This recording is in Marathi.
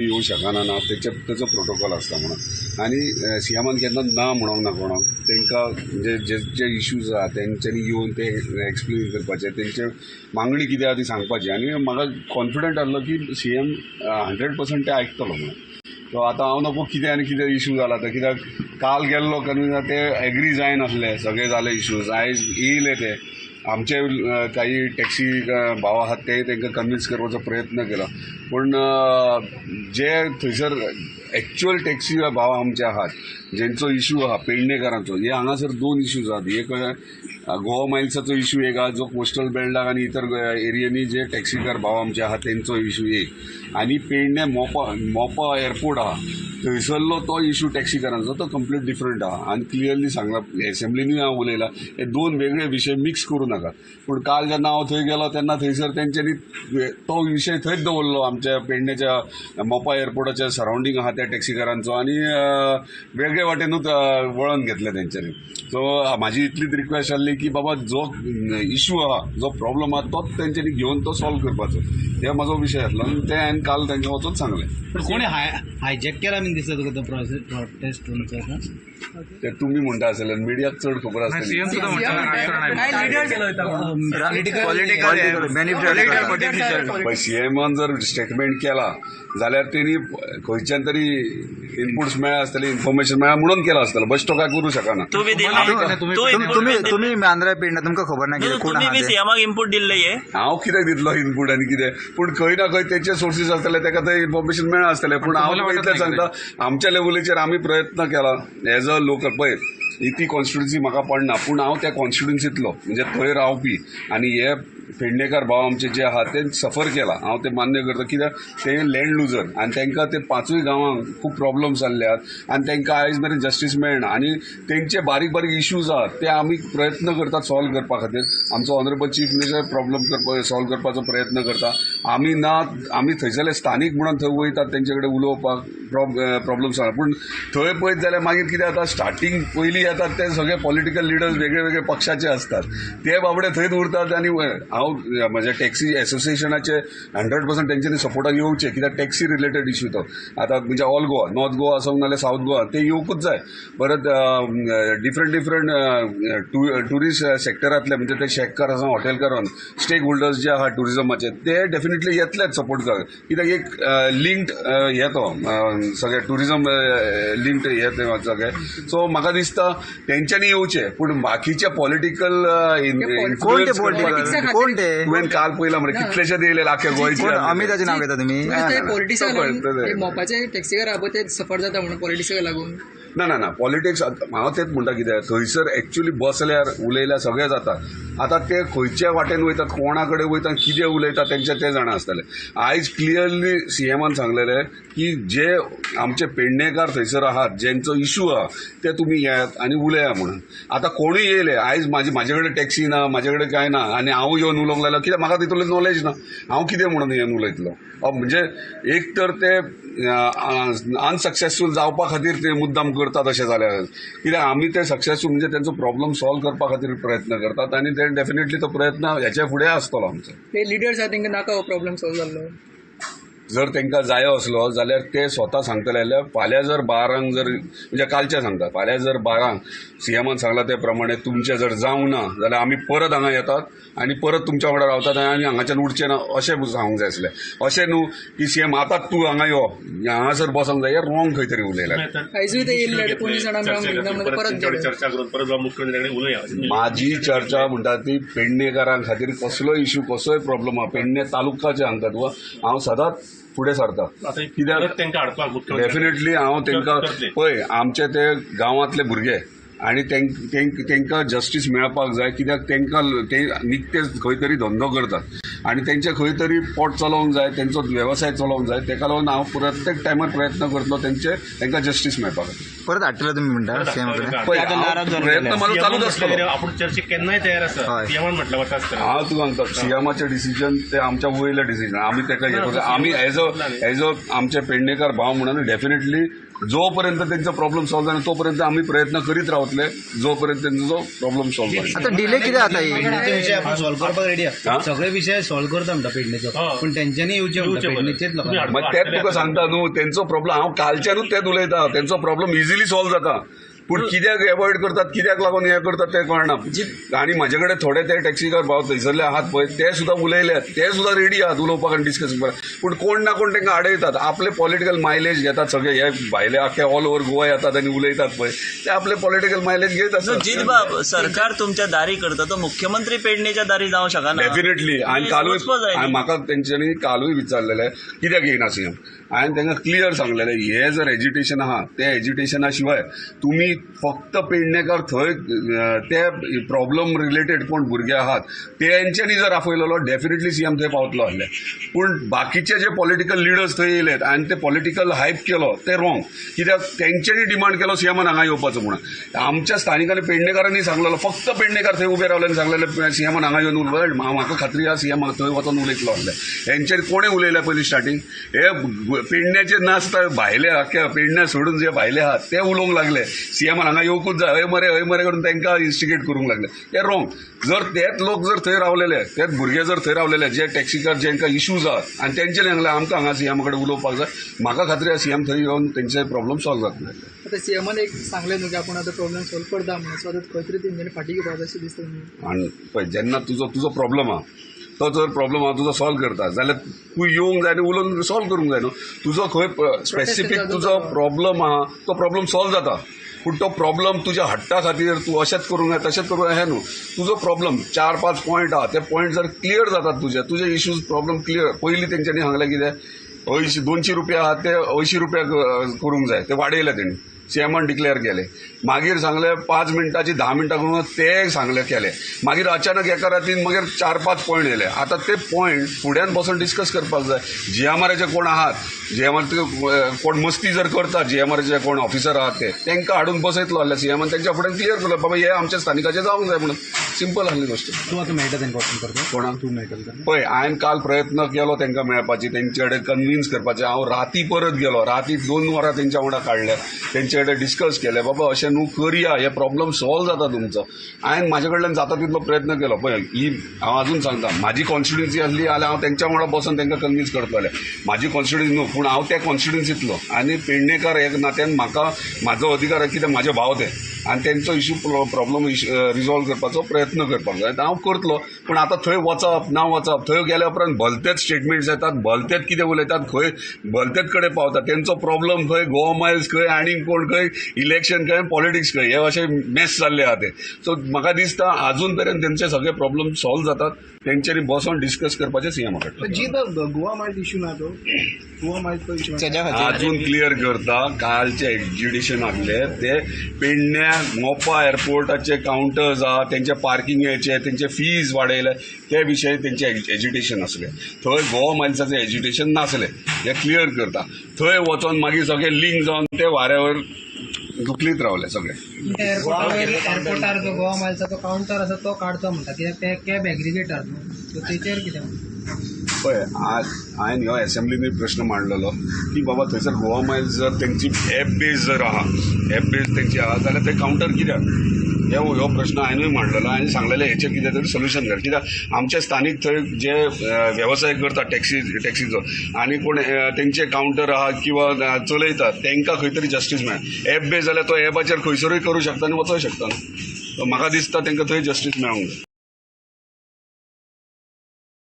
येऊ शकना ना तेचे तेचो प्रोटोकॉल आसता म्हणून. आनी सीएमान केन्ना ना म्हणोंक ना कोणाक तांकां म्हणजे जे जे इश्यूज आहा तेंच्यांनी येवन ते एक्सप्लेन करपाचे तेंचे मागणी कितें आहा ती सांगपाची आनी म्हाका कॉन्फिडंट आसलो की सी एम हंड्रेड पर्संट ते आयकतलो म्हणून. सो आतां हांव नको कितें आनी कितें इश्यू जाला तर कित्याक काल गेल्लो कन्विनर ते एग्री जायनासले सगळे जाले इश्यूज आयज येयले ते. आमचे काही टॅक्सी भाव आहात ते तांकां कन्विन्स करपाचो प्रयत्न केलो. पूण जे थंयसर एक्च्युअल टॅक्सी भाव आमचे आहात जेंचो इशू आहा पेडणेकारांचो हे हांगासर दोन इश्यूज आहात. एक गोवा मायल्साचो इशू एक आहा जो कोस्टल बेल्टाक आनी इतर एरियांनी जे टॅक्सीकार भाव आमचे आहात तेंचो इशू एक. आनी पेडणे मोपा मोपा एअरपोर्ट आहा थंयसरलो तो इशू टॅक्सीकारांचो तो कंप्लीट डिफरंट आहा आनी क्लियरली सांगला एसेंब्लीनूय हांव उलयलां हे दोन वेगळे विशय मिक्स करूं नाका. पूण काल जेन्ना हांव थंय गेलो तेन्ना थंयसर तेंच्यांनी तो विशय थंयच दवरलो आमच्या पेडणेच्या मोपा एअरपोर्टाच्या सरावंडींग आहा त्या टॅक्सीकारांचो आनी वेगळे वाटेनूच वळण घेतलें तेंच्यांनी सो म्हाजी इतलीच रिक्वेस्ट आसली की बाबा जो इशू आहा जो प्रॉब्लम आहा तोच तेंच्यांनी घेवन तो सॉल्व करपाचो. हे म्हजो विशय आसलो आनी ते हांवें काल तांकां वचून सांगलें. पण कोणी हाय हायजॅक केला बीन दिसता तुका तो प्रोसेस प्रोटेस्ट तुमचो ते तुमी म्हणटा आसले मिडियाक चड खबर आसतली पण सीएमान जर स्टेटमेंट केला. जाल्यार तेणी खंयच्यान तरी इनपुट्स मेळ्ळे आसतले इन्फॉर्मेशन मेळ्ळा म्हणून केला आसतलो बेश्टो तो काय करू शकना तू तू तुम- आंध्रा पेडणा तुमकां खबर ना कितें कोण आहा ते? सीएमाक इनपुट दिल्ले हे हांव कित्याक दितलो इनपूट आनी कितें? पूण खंय ना खंय तेचे सोर्सीस आसतले ताका थंय इन्फॉर्मेशन मेळ्ळा आसतलें पूण हांव इतलें सांगता आमच्या लेवलीचेर आमी प्रयत्न केला. एज अ लोकल पळय ही ती कॉन्स्टिट्युन्सी म्हाका पडना. पूण हांव त्या कॉन्स्टिट्युन्सींतलो म्हणजे थंय रावपी. आनी हे पेडणेकार भाव आमचे जे आहा ते सफर केला. हांव ते मान्य करता. कित्याक ते लँड लुजर आनी तांकां ते पांचूय गांवांक खूब प्रॉब्लम्स जाल्ले आहात. आनी तांकां आयज मेरेन जस्टीस मेळना आनी तेंचे बारीक बारीक इश्यूज आहात ते आमी प्रयत्न करतात सॉल्व करपा खातीर. आमचो ऑनरेबल चीफ मिनिस्टर प्रॉब्लम करपा सॉल्व करपाचो प्रयत्न करता. आमी ना आमी थंयसरले स्थानीक म्हणून थंय वयतात तेंचे कडेन उलोवपाक प्रॉब्लम सांगता पूण थंय पळयत जाल्यार मागीर कितें जाता? स्टार्टींग पयलीं येतात ते सगळे पॉलिटिकल लिडर्स वेगळे वेगळे पक्षाचे असतात. ते बाबडे थंयच उरतात आनी हांव म्हज्या टॅक्सी एसोसिएशनाचे हंड्रेड पर्संट तेंच्यांनी सपोर्टाक येवचे कित्याक टॅक्सी रिलेटेड इश्यू तो आतां म्हणजे ऑल गोवा नॉर्थ गोवा आसूं नाल्यार सावथ गोवा ते येवकूच जाय. परत डिफरंट डिफरंट टुरिस्ट सेक्टरांतले म्हणजे ते शेककार आसा हॉटेलकार स्टेक होल्डर्स जे आहा टुरिजमाचे ते डेफिनेटली येतलेच सपोर्ट करपाक कित्याक एक लिंक्ड हे तो सगळे टुरिजम लिंक्ड हे सगळे. सो म्हाका दिसता तेंच्यांनी येवचे पूण बाकीचे पॉलिटिकल कोण ते पॉलिटिकल कोण ते तुवें काल पयलां मरे कितलेशे येयले आख्या कोण गोंयचे अमिताचे नाव घेता तुम्ही. ते पॉलिटिक्स तो कळटलें. लागून मोपाचे टॅक्सीकार आहा पळय ते सफर जाता म्हणून पॉलिटिक्साक लागून. ना ना ना. पॉलिटिक्स हांव तेच म्हणटा कितें थंयसर एक्च्युली बसल्यार उलयल्यार सगळें जाता आतां ते खंयच्या वाटेन वयतात कोणा कडेन वयता कितें उलयता तेंचे ते जाणा आसतले आयज क्लियरली सीएमान सांगलेले की जे आमचे पेडणेकार थंयसर आहात जेंचो इशू आहा ते तुमी येयात आनी उलया म्हणून. आतां कोणूय येयले आयज म्हाजे म्हाजे कडेन टॅक्सी ना म्हाजे कडेन कांय ना आनी हांव येवन उलोवंक लागलो कित्याक म्हाका तितूंतलें नॉलेज ना. हांव कितें म्हणून येवन उलयतलो म्हणजे एक तर ते अनसक्सेसफूल जावपा खातीर ते मुद्दाम करतात अशें जाल्यार कित्याक आमी ते सक्सेसफूल म्हणजे तेंचो प्रॉब्लम सॉल्व करपा खातीर प्रयत्न करतात आनी ते डेफिनेटली तो प्रयत्न हेच्या फुडें आसतलो आमचो. ते लिडर्स आहा तेंकां नाका हो प्रॉब्लेम सॉल्व जाल्लो जर तांकां जायो असलो जाल्यार ते स्वता सांगतले जाल्यार फाल्यां जर बारांक जर म्हणजे कालचें सांगता फाल्यां जर बारांक सीएमान सांगला ते प्रमाणे तुमचें जर जावंक ना जाल्यार आमी परत हांगा येतात आनी परत तुमच्या वांगडा रावतात आनी आमी हांगाच्यान उठचे ना अशें सांगूंक जाय आसलें. अशें न्हू की सीएम आतांच तूं हांगा यो हांगासर बसोंक जाय रॉंग खंय तरी परत गेले. चर्चा करून परत जाऊन मुख्यमंत्र्यांकडे उलया. माझी चर्चा म्हणटा ती पेडणेकारां खातीर कसलो इश्यू कसोय प्रॉब्लेम आहा पेडणे तालुकाचे सांगतात वा हांव सदांच फुडें सरता. कित्याक डेफिनेटली हांव तांकां. पळय आमचे ते गांवांतले भुरगे. आनी तेंक- जस्टीस मेळपाक जाय कित्याक तांकां ते निकते खंय तरी धंदो करतात. आनी तेंचे खंय तरी पोट चलोवंक जाय तेंचो वेवसाय चलोवंक जाय तेका लागून हांव प्रत्येक टायमार प्रयत्न करतलो तेंचे तांकां जस्टीस मेळपा खातीर परत हाडटलो तुम्ही म्हणटा प्रयत्न म्हाजो चालूच म्हटलं तरी आसतलो आपण चर्चेक केन्नाय तयार आसा. सीएमान म्हटलं वता आसतना हांव तुका सांगता. सीएमाचें डिसिजन ते आमच्या वयलें डिसिजन आमी ताका हे करता आमी एज अ एज अ आमचे पेडणेकार भाव म्हणून डेफिनेटली जोपर्यंत त्यांचा प्रॉब्लेम सॉल्व्ह जाणार तोपर्यंत आम्ही प्रयत्न करीत रावतले जोपर्यंत त्यांचा जो प्रॉब्लेम सॉल्व्ह जाईल आता डिले किती ही? पेडणेचे विषय आपण सॉल्व्ह करपाक रेडी हा? आहा सगळे विषय सॉल्व्ह करता म्हणटा पेडणेचो. हा. पण तेंच्यांनी येवचे म्हणटा येवचे पेडणेचेच तुम्ही लोकांना. हाडून मग त्यात तुका सांगता न्हू त्यांचो प्रॉब्लेम हांव कालच्यानूच तेच उलयता त्यांचो प्रॉब्लेम इझिली सॉल्व्ह जाता. पूण कित्याक एवॉइड करतात कित्याक लागून हे करतात ते कळना आणि माझे कडेन थोडे ते टॅक्सीकार भाव थंयसरले आहात पळय ते सुद्धा उलयल्यात ते सुद्धा रेडी आहात उलोवपाक आनी डिस्कस करपाक पूण कोण ना कोण तांकां आडयतात आपले पॉलिटिकल मायलेज घेतात सगळे. हे भायले आख्या ऑल ओव्हर गोवा येतात आनी उलयतात पळय ते आपले पॉलिटिकल मायलेज घेत असतात. जित बाब सरकार तुमच्या दारी करता तो मुख्यमंत्री पेडणेच्या दारी जावं शकना डेफिनेटली आणि हे कालूय. आणि म्हाका तेंच्यांनी कालूय विचारलेले कित्याक येयना सीएम? आणि त्यांना क्लियर सांगलेलें हे जर एज्युटेशन आहा त्या एज्युटेशना शिवाय तुमी फक्त पेडणेकार थंय ते प्रॉब्लम रिलेटेड कोण भुरगे आहात त्यांच्यानी जर आपयलेलो डेफिनेटली सीएम थंय पावतलो आसले. पूण बाकीचे जे पॉलिटिकल लिडर्स थंय येयलेत आनी ते पॉलिटिकल हायप केलो ते रॉंग कित्याक तेंच्यांनी डिमांड केलो सीएमान हांगा येवपाचो म्हणून. आमच्या स्थानिकांनी पेडणेकारांनी सांगलेलो फक्त पेडणेकार थंय उबे रावले आनी सांगलेले सीएमान हांगा येवन उलय म्हाका खात्री आहा सीएम थंय वचून उलयतलो आसले. हेंचेर कोणें उलयलें पयलीं स्टार्टींग हे पेडण्याचे नाचता भायले आख्या पेडण्या सोडून जे भायले आहात ते उलोवंक लागले. सीएमान हांगा येवकूच जाय हय मरे हय मरे करून तांकां इन्स्टिगेट करूंक लागले. ते रॉंग जर तेच लोक जर थंय रावलेले तेच भुरगे जर थंय रावलेले जे टॅक्सीकार जेंकां इश्यूज आहात आनी तेंच्यांनी सांगलें आमकां हांगा सीएमा कडेन उलोवपाक जाय म्हाका खात्री आहा सीएम थंय येवन तेंचे प्रॉब्लेम सॉल्व जातले आता सीएमान एक सांगले न्हू की आपण आता प्रॉब्लेम सॉल्व करता म्हणून. सो आता खंय तरी तेंच्यांनी फाटी घेवपाक अशें दिसता पळय जेन्ना तुजो तुजो प्रॉब्लम आहा तो जर प्रॉब्लम हांव तुजो सॉल्व करता जाल्यार तूं येवंक जाय आनी उलोवन सॉल्व करूंक जाय न्हू तुजो खंय स्पेसिफीक तुजो प्रॉब्लम आहा तो प्रॉब्लम सॉल्व जाता. पूण तो प्रॉब्लम तुज्या हट्टा खातीर तूं अशेंच करूंक जाय तशेंच करूंक जाय हें न्हू तुजो प्रॉब्लम चार पांच पॉयंट आहा ते पॉयंट जर क्लियर जातात तुजे तुजे इश्यूज प्रॉब्लम क्लियर पयलीं तेंच्यांनी सांगलें कितें अंयशीं दोनशीं रुपया आहा ते अंयशीं रुपया करूंक जाय ते वाडयले तेणी चेअरमन डिक्लेअर केले. मागीर सांगले पाच मिनटाची धा मिनटां करून ते सांगले केले. मागीर अचानक एका रातीन मागीर चार पाच पॉयंट येयले आतां ते पॉयंट फुड्यान बसून डिस्कस करपाक जाय. जी एम आरचे कोण आहात? जी एम आर कोण मस्ती जर करता जी एम आरचे कोण ऑफिसर आहात ते तांकां हाडून बसयतलो आहले सीएमान तेंच्या फुड्यान क्लियर केलो बाबा हे आमच्या स्थानिकाचे जावंक जाय म्हणून. सिंपल आहली गोश्ट तूं आतां मेळटा तांकां वचून करता कोणाक तूं पळय हांवें काल प्रयत्न केलो तांकां मेळपाची तेंचे कडेन कन्विन्स करपाचें. हांव राती परत गेलो. राती दोन वरां तेंच्या वांगडा काडले तेंचे कडेन डिस्कस केलें. बाबा अशें न्हू करया हे प्रॉब्लम सॉल्व जाता तुमचो. हांवें म्हाजे कडल्यान जाता तितलो प्रयत्न केलो. पळय ही हांव अजून सांगता म्हाजी कॉन्स्टिट्युन्सी आसली जाल्यार हांव तेंच्या वांगडा बसून तांकां कन्विन्स करतले म्हाजी कॉन्स्टिट्युन्सी न्हू पूण हांव त्या कॉन्स्टिट्युन्सींतलो आनी पेडणेकार एक नात्यान म्हाका म्हाजो अधिकार आहे कित्याक म्हाजे भाव ते आनी तेंचो इश्यू प्रॉब्लम रिजॉल्व करपाचो प्रयत्न करपाक जाय हांव करतलो पूण आतां थंय वचप ना वचप थंय गेल्या उपरांत भलतेच स्टेटमेंट्स येतात भलतेच कितें उलयतात खंय भलतेच कडेन पावतात. तेंचो प्रॉब्लम खंय गोवा मायल्स खंय आनी कोण खंय इलेक्शन खंय पॉलिटिक्स खंय हे अशें मॅस जाल्ले आहा ते. सो म्हाका दिसता अजून पर्यंत तेंचे सगळे प्रॉब्लेम सॉल्व जातात. तेंच्यांनी बसून डिस्कस करपाचें सीएमा गोवा माइल्ड इशू ना तो? गोवा इशू अजून क्लियर करता कालचे एग्जिबिशन आसले ते पेडण्या मोपा एअरपोर्टाचे काउंटर्स आहा तेंचे पार्किंगाचे त्यांचे फीज वाडयले ते विशयी तेंचे एज्युटेशन आसले थंय गोवा मायल्साचें एज्युटेशन नासलें हे क्लियर करता. थंय वचोन मागीर सगळे लिंक जावन ते वाऱ्यावर दुखलीत रावले सगळे. म्हणजे एअरपोर्टार जो गोवा मायलचा काउंटर आसा तो काडचो म्हणटा कित्याक ते कॅब एग्रिगेटर न्हू सो तेचेर कितें म्हणटा पळय आज हांवें ह्यो एसेंब्लीनी प्रश्न मांडलेलो की बाबा थंयसर गोवा मायल जर तेंची एप बेज जर आहा एप बेज तेंची आहा जाल्यार ते काउंटर कित्याक हे हो प्रश्न हांवेंय मांडलेलो हांवें सांगलेलें हेचेर कितें तरी सोल्युशन कर कित्याक आमचे स्थानीक थंय जे वेवसाय करता टॅक्सी टॅक्सीचो आनी कोण तेंचे काउंटर आहा किंवा चलयता चलयतात खंय तरी जस्टीस मेळना एप बेज जाल्यार तो एपाचेर खंयसरूय करूं शकता आनी वचूंक शकता म्हाका दिसता तेंकां थंय जस्टीस मेळूंक जाय